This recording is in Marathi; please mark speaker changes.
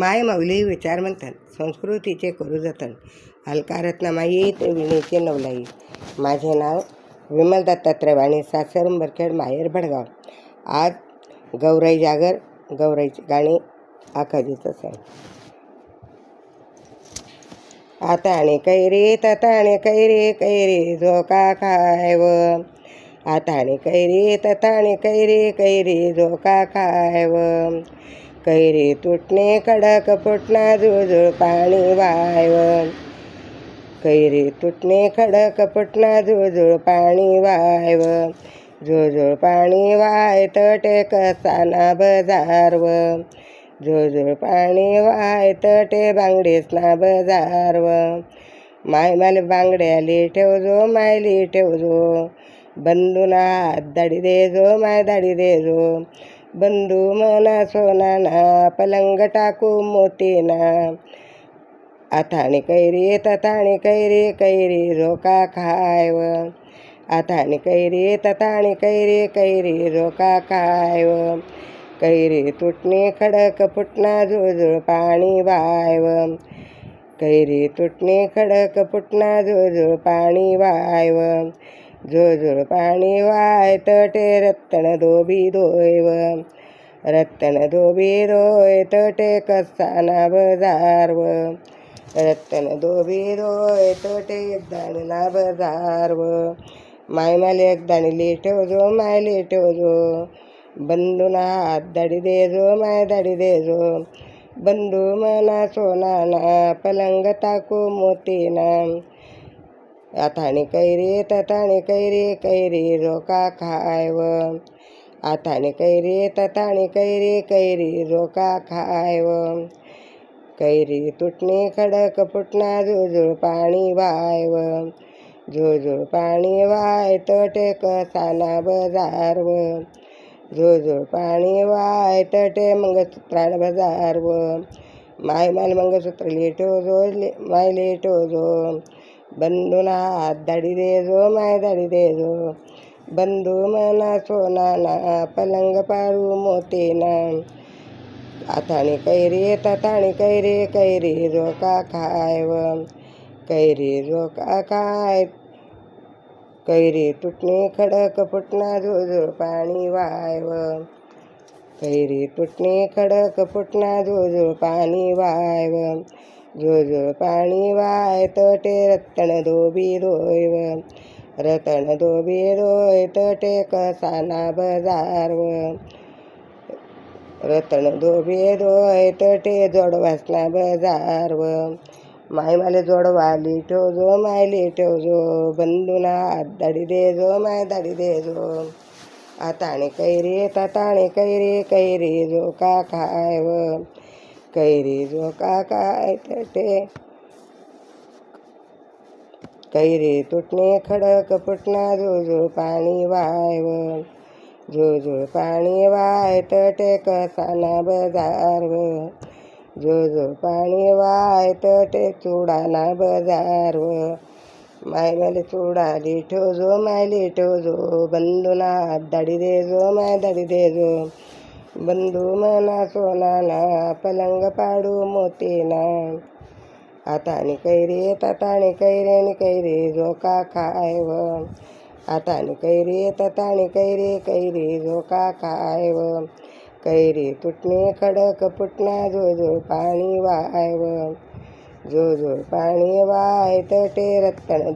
Speaker 1: माय माऊली विचार म्हणतात संस्कृतीचे करू जतन हलका माई ते विणीचे नवलाई. माझे नाव विमल दत्तात्रय वाणी सासर उंबरखेड माहेर भडगाव. आज गौराई जागर गौराईची गाणी आखाजीचं आहे आता आणि कैरी तताणे कैरी कैरी झोका खायव. आता आणि कैरी तताणे कैरी कैरी झोका खायव. कैरी तुटणे कडक फुटणा जुळजुळ पाणी वायव कैरी तुटणे खडक फुटणा जुळजुळ पाणी वायव झुळझुळ पाणी वाय तटे कसाना बजारव झुळझुळ पाणी वाय तटे बांगडेसना बजारव माय माल बांगड्याली ठेवजो मायली ठेवजो बंधूना हात दाडी देजो माय दाडी देजो बंधू मना सोनाना पलंग टाकू मोतीना आथाणी कैरी तथाणी कैरी कैरी रोका खायव आथाणी कैरी तथाणी कैरी कैरी रोका खायव कैरी तुटणे खडक फुटणा झुळझुळ पाणी वायव कैरी तुटणे खडक फुटणा झुळझुळ पाणी वायव जुळजुळ पाणी वाय तटे रत्न धोबी धोयव. रत्तन धोबी धोय तटे कसाना बजारव रत्तन धोबी रोय तटे एकदाणीला बजारव माय माले एकदाणी ठेवजो मायले ठेवजो. बंधूना हात दाडी दे जो माय दाडी देजो. बंधू मना सोनाना पलंग टाकू मोतीना. आथाने कैरी तथाणी कैरी कैरी रोका खायव. आथाने कैरी तथाणी कैरी कैरी रोका खायव. कैरी तुटणे खडक फुटणा झुळझुळ पाणी वायव. झुळझुळ पाणी वाय तटे कसाना बजारव. झुळझुळ पाणी वाय तटे मंगळसूत्राण बजारव. माय माल मंगळसूत्र लेटोजो ले माय लेटोजो जो हात धाडी दे जो माय दाडी देजो बंधू मना सोनाना पलंग पाळू मोतीना आथाणी कैरी तथाणी कैरी कैरी रोका खायव कैरी रोका खाय कैरी तुटणे खडक फुटणा जुळजुळ पाणी वायव कैरी तुटणे खडक फुटणा जुळजुळ पाणी वायव जुळजुळ पाणी वाय तटे रत्न धोबी रोयव रतन धोबी रोय तटे कसाना बजारव. रतन धोबी रोय तटे जोडवासना बजारव. माय माले जोडवाली ठेवजो मायली ठेवजो. बंधूना हात दाडी देजो माय दाडी देजो. आताणी कैरी ताताणी कैरी कैरी जो का खायव. कैरी झोका काय तटे कैरी तुटणे खडक फुटणा जुळजुळ पाणी वायव. जुळजुळ पाणी वाय तटे कसाना बजारव जुळजुळ पाणी वाय तटे चुडाना बजारव माय माले चुडाली ठेवजो मायली ठेवजो बंधूना हात दाडी देजो माय दाडी देजो बंधू मना सोनाना पलंग पाडू मोतीना. आतानी कैरी तताणी कैरेनी कैरे झोका खायव. आतानी कैरी तताणी कैरे कैरे झोका खायव. कैरी तुटणे खडक पुटणा जो जो पाणी वायव जो पाणी वाय तटे रत्तन